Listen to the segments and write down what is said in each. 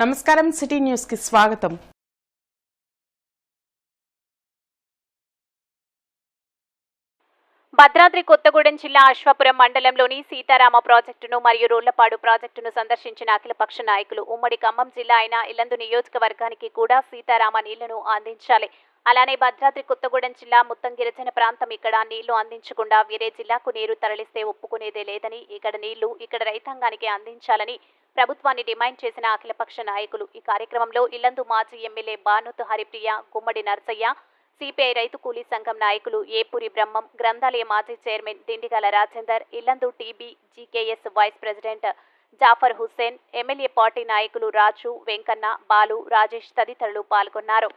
నమస్కారం సిటీ న్యూస్కి స్వాగతం. భద్రాద్రి కొత్తగూడెం జిల్లా అశ్వాపురం మండలంలోని సీతారామ ప్రాజెక్టును మరియు రోళ్ళపాడు ప్రాజెక్టును సందర్శించిన అఖిలపక్ష నాయకులు ఉమ్మడి ఖమ్మం జిల్లా అయిన ఇల్లందు నియోజకవర్గానికి కూడా సీతారామ నీళ్ళను అందించాలి. అలానే భద్రాద్రి కొత్తగూడెం జిల్లా మొత్తం గిరిజన ప్రాంతం ఇక్కడ నీళ్ళు అందించకుండా వేరే జిల్లాకు నీరు తరలిస్తే ఒప్పుకునేదే లేదని ఇక్కడ నీళ్ళు ఇక్కడ రైతాంగానికి అందించాలని ప్రభుత్వాన్ని డిమాండ్ చేసిన అఖిలపక్ష నాయకులు. ఈ కార్యక్రమంలో ఇల్లందు మాజీ ఎమ్మెల్యే బానుతు హరిప్రియ గుమ్మడి నర్సయ్య సిపిఐ రైతు కూలీ సంఘం నాయకులు ఏపూరి బ్రహ్మం గ్రంథాలయ మాజీ chairman Dindigala Rajender Yellandu TB GKS vice president Jafar Hussain MLA party నాయకులు రాజు వెంకన్న బాలు రాజేష్ తదితరులు పాల్గొన్నారు.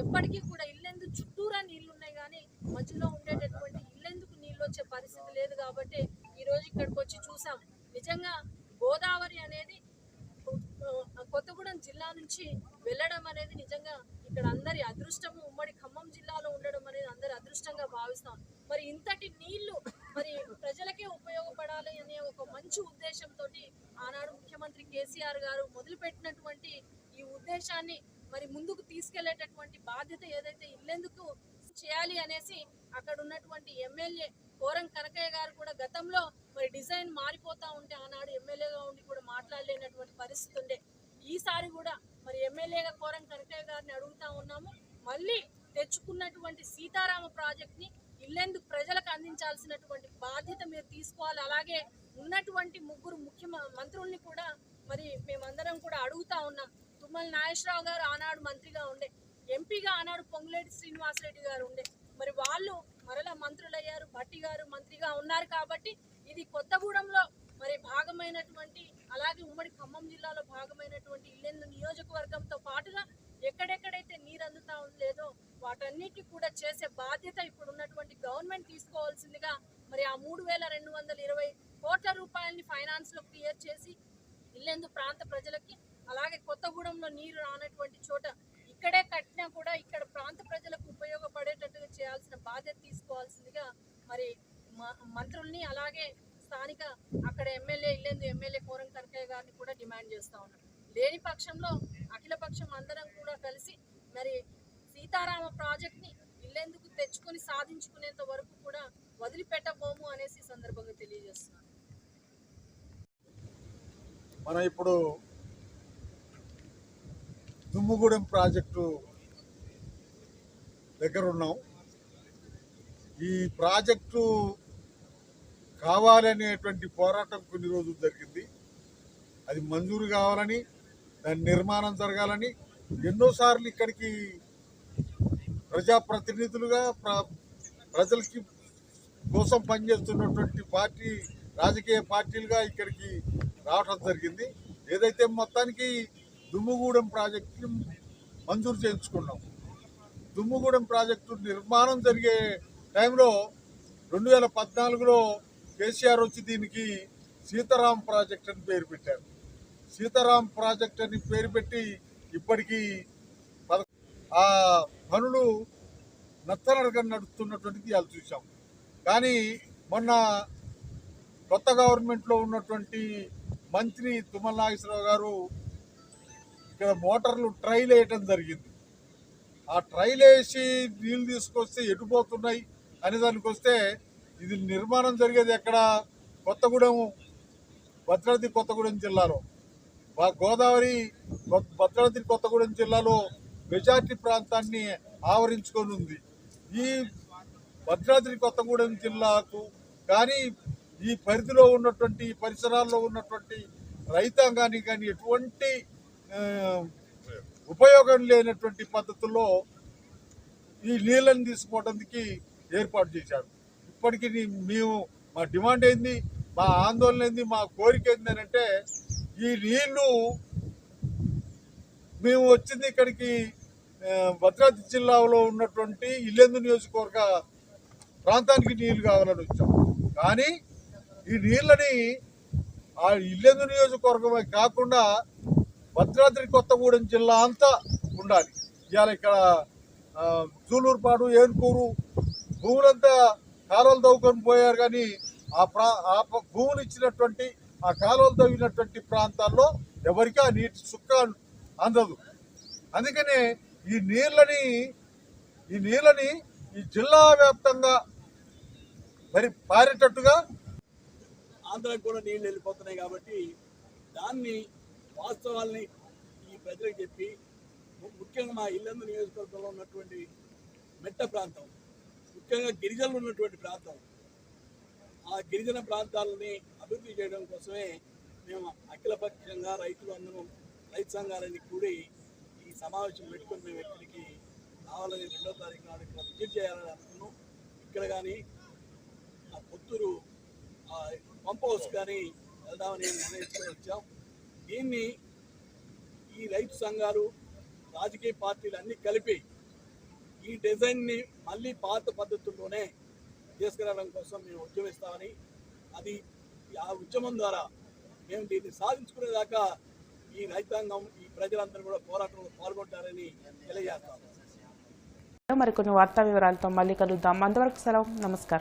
ఎప్పటికీ కూడా ఇల్లెందు చుట్టూరా నీళ్ళు ఉన్నాయి కానీ మధ్యలో ఉండేటటువంటి ఇల్లెందుకు నీళ్ళు వచ్చే పరిస్థితి లేదు కాబట్టి ఈరోజు ఇక్కడికి వచ్చి చూసాం. నిజంగా గోదావరి అనేది కొత్తగూడెం జిల్లా నుంచి వెళ్ళడం అనేది నిజంగా ఇక్కడ అందరి అదృష్టము. ఉమ్మడి ఖమ్మం జిల్లాలో ఉండడం అనేది అందరి అదృష్టంగా భావిస్తాం. మరి ఇంతటి నీళ్ళు మరి ప్రజలకే ఉపయోగపడాలి అనే ఒక మంచి ఉద్దేశంతో ఆనాడు ముఖ్యమంత్రి కేసీఆర్ గారు మొదలుపెట్టినటువంటి ఈ ఉద్దేశాన్ని మరి ముందుకు తీసుకెళ్ళేటటువంటి బాధ్యత ఏదైతే ఇల్లెందుకు చేయాలి అనేసి అక్కడ ఉన్నటువంటి ఎమ్మెల్యే కోరం కనకయ్య గారు కూడా గతంలో మరి డిజైన్ మారిపోతా ఉంటే ఆనాడు ఎమ్మెల్యేగా ఉండి కూడా మాట్లాడలేనటువంటి పరిస్థితి ఉండే. ఈసారి కూడా మరి ఎమ్మెల్యేగా కోరం కనకయ్య గారిని అడుగుతా ఉన్నాము. మళ్ళీ తెచ్చుకున్నటువంటి సీతారామ ప్రాజెక్ట్ని ఇల్లెందుకు ప్రజలకు అందించాల్సినటువంటి బాధ్యత మీరు తీసుకోవాలి. అలాగే ఉన్నటువంటి ముగ్గురు ముఖ్య మంత్రుల్ని కూడా మరి మేమందరం కూడా అడుగుతా ఉన్నాం. తుమ్మల నాగేశ్వరరావు గారు ఆనాడు మంత్రిగా ఉండే ఎంపీగా ఆనాడు పొంగులేటి శ్రీనివాసరెడ్డి గారు ఉండే. మరి వాళ్ళు మరలా మంత్రులయ్యారు భట్టి గారు మంత్రిగా ఉన్నారు కాబట్టి ఇది కొత్తగూడెంలో మరి భాగమైనటువంటి అలాగే ఉమ్మడి ఖమ్మం జిల్లాలో భాగమైనటువంటి ఇల్లెందు నియోజకవర్గంతో పాటుగా ఎక్కడెక్కడైతే నీరు అందుతా లేదో వాటన్నిటి కూడా చేసే బాధ్యత ఇప్పుడు ఉన్నటువంటి గవర్నమెంట్ తీసుకోవాల్సిందిగా మరి ఆ మూడు వేల రెండు వందల ఇరవై కోట్ల రూపాయలని ఫైనాన్స్లో క్లియర్ చేసి ఇల్లెందు ప్రాంత ప్రజలకి అలాగే కొత్తగూడెంలో నీరు రానటువంటి చోట ఇక్కడే కట్టినా కూడా ఇక్కడ ప్రాంత ప్రజలకు ఉపయోగపడేటట్టుగా చేయాల్సిన బాధ్యత తీసుకోవాల్సిందిగా మరి మ- మంత్రుల్ని అలాగే స్థానిక అక్కడ ఎమ్మెల్యే ఇల్లేందు ఎమ్మెల్యే కోరం కనకయ్య గారిని కూడా డిమాండ్ చేస్తా ఉన్నారు. లేని పక్షంలో అఖిలపక్షం అందరం కూడా కలిసి మరి సీతారామ ప్రాజెక్ట్ని ఇల్లెందుకు తెచ్చుకొని సాధించుకునేంత వరకు కూడా వదిలిపెట్టబోము అనేసి సందర్భంగా తెలియజేస్తున్నాను. మనం ఇప్పుడు దుమ్ముగూడెం ప్రాజెక్టు దగ్గర ఉన్నాం ఈ ప్రాజెక్టు కావాలనేటువంటి పోరాటం కొన్ని రోజులు జరిగింది. అది మంజూరు కావాలని దాని నిర్మాణం జరగాలని ఎన్నోసార్లు ఇక్కడికి ప్రజాప్రతినిధులుగా ప్రజలకి కోసం పనిచేస్తున్నటువంటి పార్టీ రాజకీయ పార్టీలుగా ఇక్కడికి రావటం జరిగింది. ఏదైతే మొత్తానికి దుమ్ముగూడెం ప్రాజెక్టు మంజూరు చేయించుకున్నాం. దుమ్ముగూడెం ప్రాజెక్టు నిర్మాణం జరిగే టైంలో రెండు వేల పద్నాలుగులో కేసీఆర్ వచ్చి దీనికి సీతారాం ప్రాజెక్ట్ అని పేరు పెట్టారు. సీతారాం ప్రాజెక్ట్ అని పేరు పెట్టి ఇప్పటికీ ఆ పనులు నత్తనడక నడుస్తున్నటువంటిది వాళ్ళు చూసాం కానీ మొన్న కొత్త గవర్నమెంట్లో ఉన్నటువంటి మంత్రి తుమ్మల నాగేశ్వరరావు గారు ఇక్కడ మోటార్లు ట్రైల్ వేయటం జరిగింది. ఆ ట్రైల్ వేసి నీళ్ళు తీసుకొస్తే ఎటుపోతున్నాయి అనే దానికి వస్తే ఇది నిర్మాణం జరిగేది ఎక్కడ? కొత్తగూడెం భద్రాద్రి కొత్తగూడెం జిల్లాలో. గోదావరి భద్రాద్రి కొత్తగూడెం జిల్లాలో మెజార్టీ ప్రాంతాన్ని ఆవరించుకొని ఉంది. ఈ భద్రాద్రి కొత్తగూడెం జిల్లాకు కానీ ఈ పరిధిలో ఉన్నటువంటి పరిసరాల్లో ఉన్నటువంటి రైతాంగానికి కానీ ఎటువంటి ఉపయోగం లేనటువంటి పద్ధతుల్లో ఈ నీళ్ళని తీసుకోవడానికి ఏర్పాటు చేశారు. ఇప్పటికీ మేము మా డిమాండ్ ఏంది? మా ఆందోళన ఏంది? మా కోరిక ఏంది అని అంటే ఈ నీళ్ళు మేము వచ్చింది ఇక్కడికి భద్రాద్రి జిల్లాలో ఉన్నటువంటి ఇల్లెందు నియోజకవర్గ ప్రాంతానికి నీళ్ళు కావాలని వచ్చాం. కానీ ఈ నీళ్ళని ఆ ఇల్లెందు నియోజకవర్గమే కాకుండా భద్రాద్రి కొత్తగూడెం జిల్లా అంతా ఉండాలి. ఇవాళ ఇక్కడ జూలూరుపాడు ఏనుకూరు భూములంతా కాలువలు తవ్వుకొని పోయారు కానీ ఆ ప్రా ఆ భూములు ఇచ్చినటువంటి ఆ కాలువలు తవ్వినటువంటి ప్రాంతాల్లో ఎవరికీ ఆ నీటి చుక్క అందదు. అందుకనే ఈ నీళ్ళని ఈ నీళ్ళని ఈ జిల్లా వ్యాప్తంగా మరి పారేటట్టుగా ఆంధ్రాకి కూడా నీళ్ళు వెళ్ళిపోతున్నాయి కాబట్టి దాన్ని వాస్తవాల్ని ఈ ప్రజలకు చెప్పి ముఖ్యంగా మా ఇల్లందు నియోజకవర్గంలో ఉన్నటువంటి మెట్ట ప్రాంతం ముఖ్యంగా గిరిజనులు ఉన్నటువంటి ప్రాంతం ఆ గిరిజన ప్రాంతాలని అభివృద్ధి చేయడం కోసమే మేము అఖిలపక్షంగా రైతులు అందరం రైతు సంఘాలని కూడి ఈ సమావేశం పెట్టుకుని మేము ఇక్కడికి రావాలని రెండో తారీఖు నాడు ఇక్కడ విజిట్ చేయాలని అనుకున్నాం. ఇక్కడ కానీ ఆ పుత్తూరు పంప్ హౌస్ కానీ వెళ్దామని నిర్ణయించుకొని వచ్చాం. దీన్ని ఈ రైతు సంఘాలు రాజకీయ పార్టీలు అన్నీ కలిపి ఈ డిజైన్ని మళ్ళీ పాత పద్ధతుల్లోనే తీసుకురావడం కోసం మేము ఉద్యమిస్తామని అది ఆ ఉద్యమం ద్వారా మేము దీన్ని సాధించుకునేదాకా ఈ రైతాంగం ఈ ప్రజలందరూ కూడా పోరాటంలో పాల్గొంటారని తెలియజేస్తాము మరికొన్ని వార్తా వివరాలతో మళ్ళీ కలుద్దాం. అంతవరకు సెలవు. నమస్కారం.